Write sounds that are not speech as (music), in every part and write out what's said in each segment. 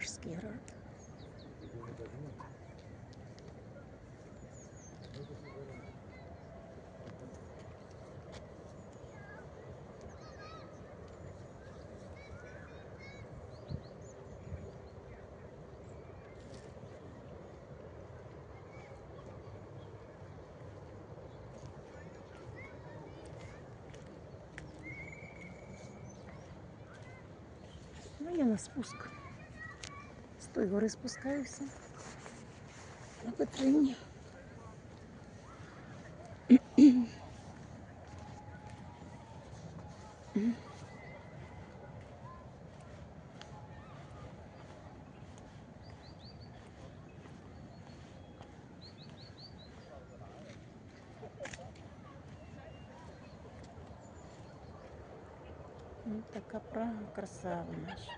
Пражський град. Ну, я на спуск. Тої гори спускаюся. На Петрині. Ну, така Прага красава наша.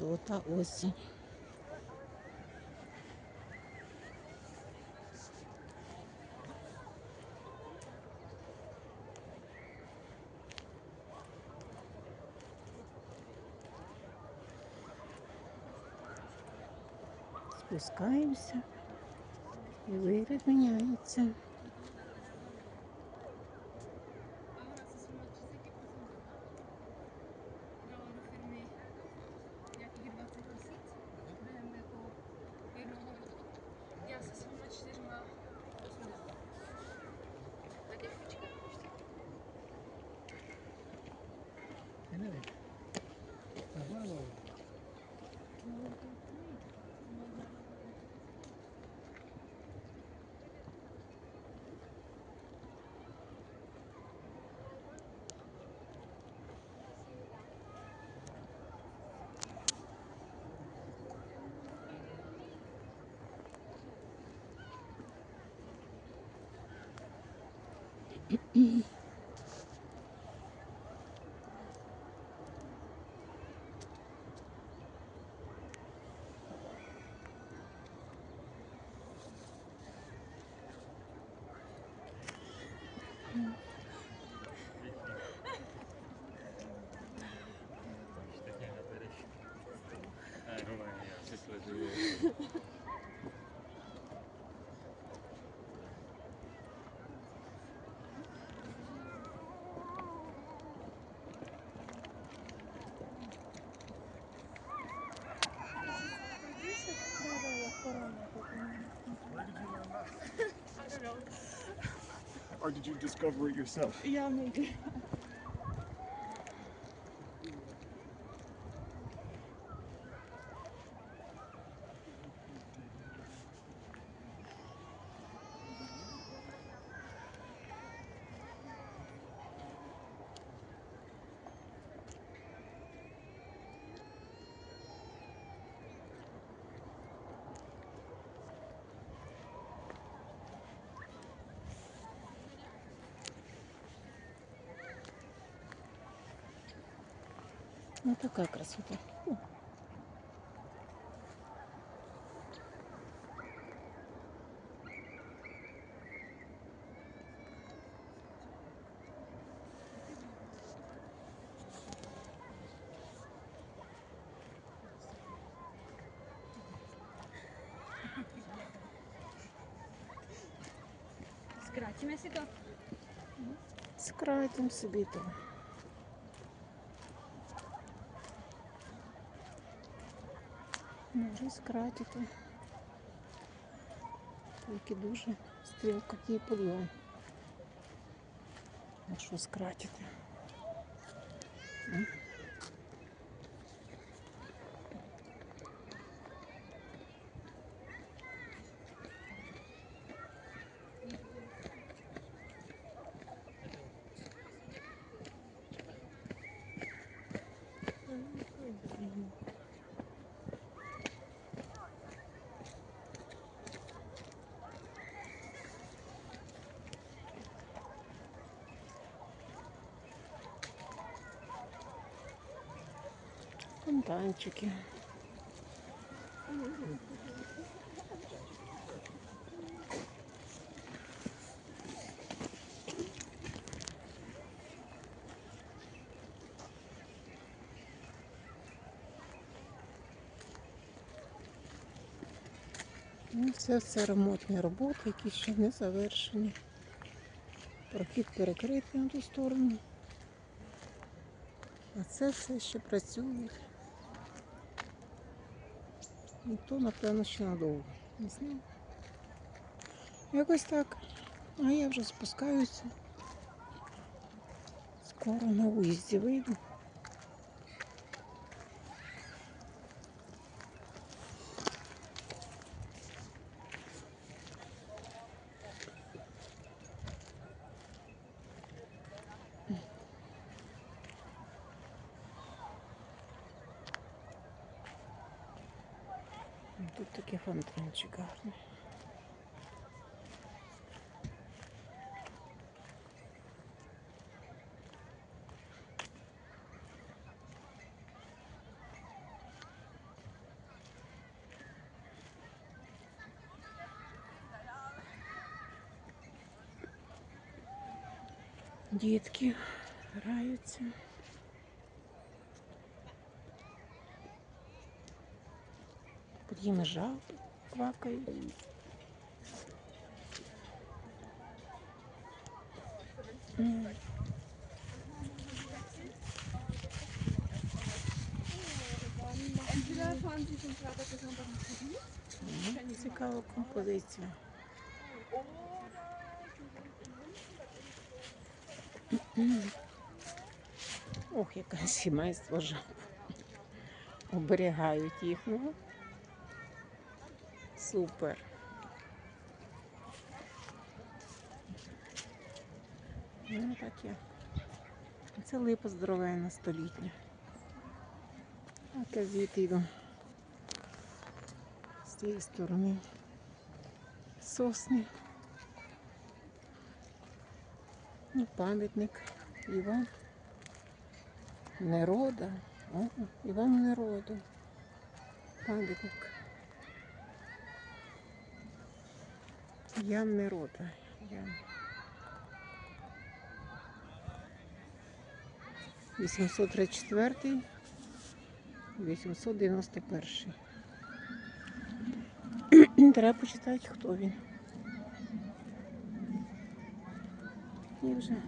Золота осінь. Спускаємося і вигляд міняється. 嗯。嗯。Or did you discover it yourself? Yeah, maybe. (laughs) Ну такая красота. Скратимо себе. Скратим собі там. Може скратити. Тільки дуже стрілка і підйом. Якщо скратити. Фонтанчики. Ну, все ремонтні роботи, які ще не завершені. Прохід перекритий на ту сторону. А це все ще працює. І то, напевно, ще надовго. Не знаю. Якось так. А я вже спускаюся. Скоро на виїзді вийду. Такий фонтанчик гарний. Дітки граються. Theater bis М, Цікава композиція. Ох, яке сімейство жаб. Оберігають їх. Ну. Супер. Ну, таке. Це липа здоровенна столітня. Я звідти йду з цієї сторони. Сосни. Ну, пам'ятник Іван Нерода. О, Іван Нероду. Пам'ятник. Ян Нерода. Ян. 834 891 Треба почитати, хто він. І вже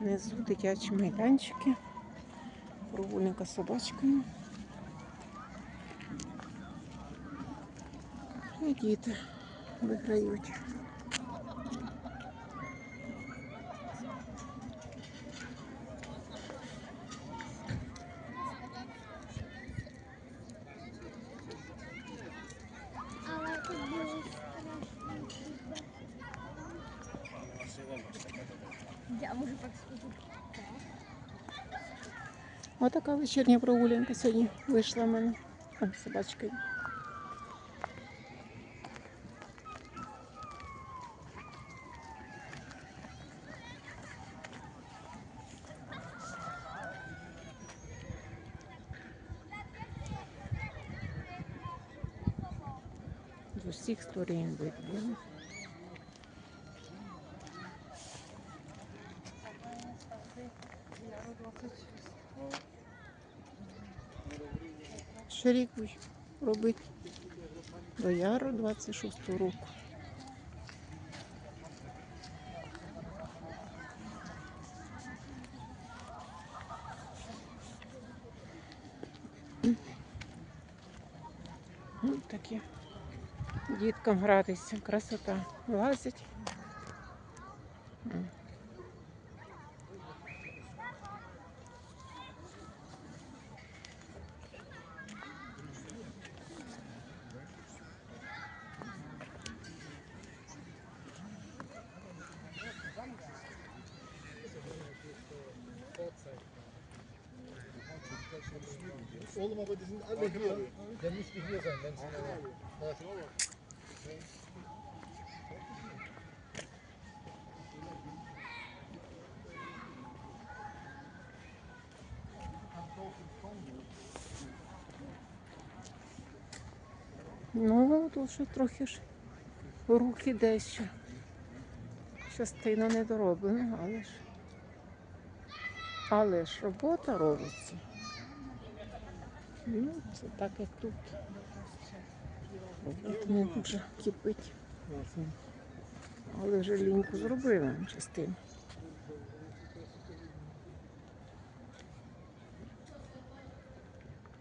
внизу дитячі майданчики, прогулянка з собачками. І діти виграють. Вот такая вечерняя прогулянка сегодня вышла в мене. О, собачка. Усіх сторін видно. Ще рік робити до яру 26 року. Ну, таке. Діткам гратися, красота. Лазять. М. Oğlum die sind alle. Der müsste hier sein, wenn es Ну, тут ще трохи ж рух іде ще. Частина не дороблена, але ж. Але ж робота робиться. Ну, це так як тут. Не дуже кипить. Але вже ліньку зробили частину.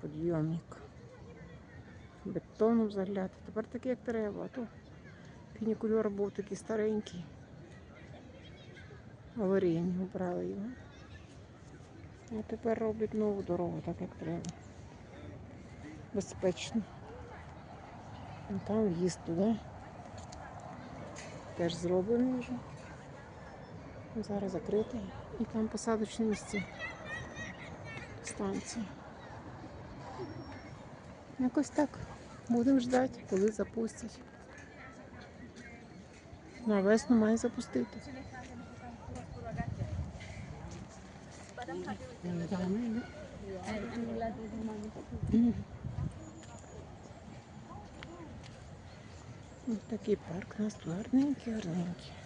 Подйомник. Бетоном загляти. Тепер таке, як треба. А то пінікульор був такий старенький. Аварійний убрали його. А тепер роблять нову дорогу, так як треба. Безпечно. Там в'їзд туди. Теж зроблений вже. Зараз закритий. І там посадочне місце. Станція. Якось так. Будемо ждати, коли запустять. На весну має запустити. Мгм. Ось такий парк у нас гарненький, гарненький.